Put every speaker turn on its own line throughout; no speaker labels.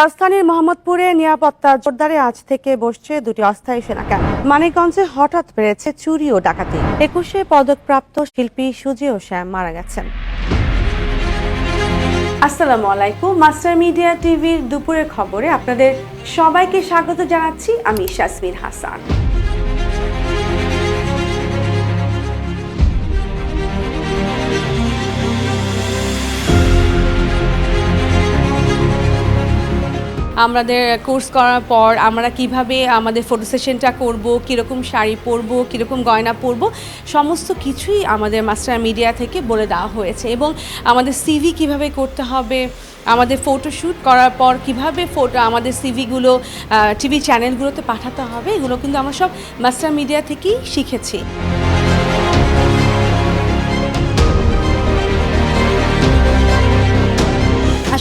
রাজধানীর মোহাম্মদপুরে নিরাপত্তা জোরদারে আজ থেকে বসছে দুটি অস্থায়ী সেনা ক্যাম্প। মানিকগঞ্জে হঠাৎ বেড়েছে চুরি ও ডাকাতি। একুশে পদকপ্রাপ্ত শিল্পী সুজি ও শ্যাম মারা গেছেন। আসসালামু আলাইকুম। মাস্টার মিডিয়া টিভির দুপুরের খবরে আপনাদের সবাইকে স্বাগত জানাচ্ছি। আমি শাসমির হাসান। আমাদের কোর্স করার পর আমরা কীভাবে আমাদের ফটো সেশনটা করব, কীরকম শাড়ি পরবো, কীরকম গয়না পরবো, সমস্ত কিছুই আমাদের মাস্টার মিডিয়া থেকে বলে দেওয়া হয়েছে। এবং আমাদের সিভি কীভাবে করতে হবে, আমাদের ফটোশ্যুট করার পর কীভাবে ফটো আমাদের সিভিগুলো টিভি চ্যানেলগুলোতে পাঠাতে হবে, এগুলো কিন্তু আমরা সব মাস্টার মিডিয়া থেকেই শিখেছি।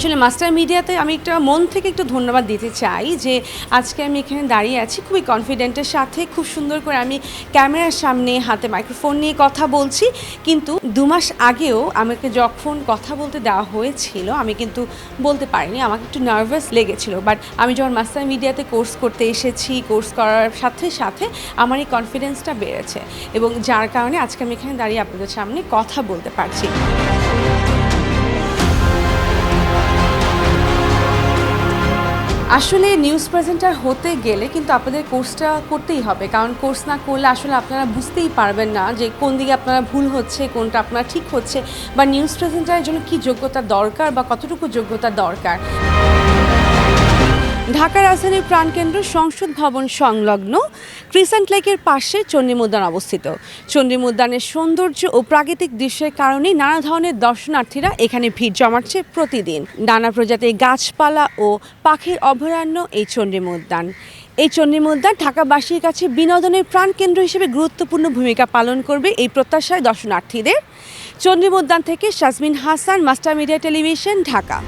আসলে মাস্টার মিডিয়াতে আমি একটা মন থেকে একটু ধন্যবাদ দিতে চাই যে আজকে আমি এখানে দাঁড়িয়ে আছি খুবই কনফিডেন্টের সাথে, খুব সুন্দর করে আমি ক্যামেরার সামনে হাতে মাইক্রোফোন নিয়ে কথা বলছি। কিন্তু দু মাস আগেও আমাকে যখন কথা বলতে দেওয়া হয়েছিল, আমি কিন্তু বলতে পারিনি, আমাকে একটু নার্ভাস লেগেছিল। বাট আমি যখন মাস্টার মিডিয়াতে কোর্স করতে এসেছি কোর্স করার সাথে সাথে আমার এই কনফিডেন্সটা বেড়েছে। এবং যার কারণে আজকে আমি এখানে দাঁড়িয়ে আপনাদের সামনে কথা বলতে পারছি। আসলে নিউজ প্রেজেন্টার হতে গেলে কিন্তু আপনাদের কোর্সটা করতেই হবে। কারণ কোর্স না করলে আসলে আপনারা বুঝতেই পারবেন না যে কোন দিকে আপনারা ভুল হচ্ছে, কোনটা আপনারা ঠিক হচ্ছে বা নিউজ প্রেজেন্টারের জন্য কী যোগ্যতা দরকার বা কতটুকু যোগ্যতা দরকার। ঢাকা রাজধানীর প্রাণকেন্দ্র সংসদ ভবন সংলগ্ন ক্রিসেন্ট লেকের পাশে চণ্ডীমুদ্যান অবস্থিত। চণ্ডীমুদ্যানের সৌন্দর্য ও প্রাকৃতিক দৃশ্যের কারণে নানা ধরনের দর্শনার্থীরা এখানে ভিড় জমাচ্ছে প্রতিদিন। নানা প্রজাতির গাছপালা ও পাখির অভয়ারণ্য এই চণ্ডীমুদ্যান এই চণ্ডীমুদ্যান ঢাকাবাসীর কাছে বিনোদনের প্রাণকেন্দ্র হিসেবে গুরুত্বপূর্ণ ভূমিকা পালন করবে এই প্রত্যাশায় দর্শনার্থীদের। চণ্ডীমুদ্যান থেকে Shazmin Hasan, master media television, Dhaka.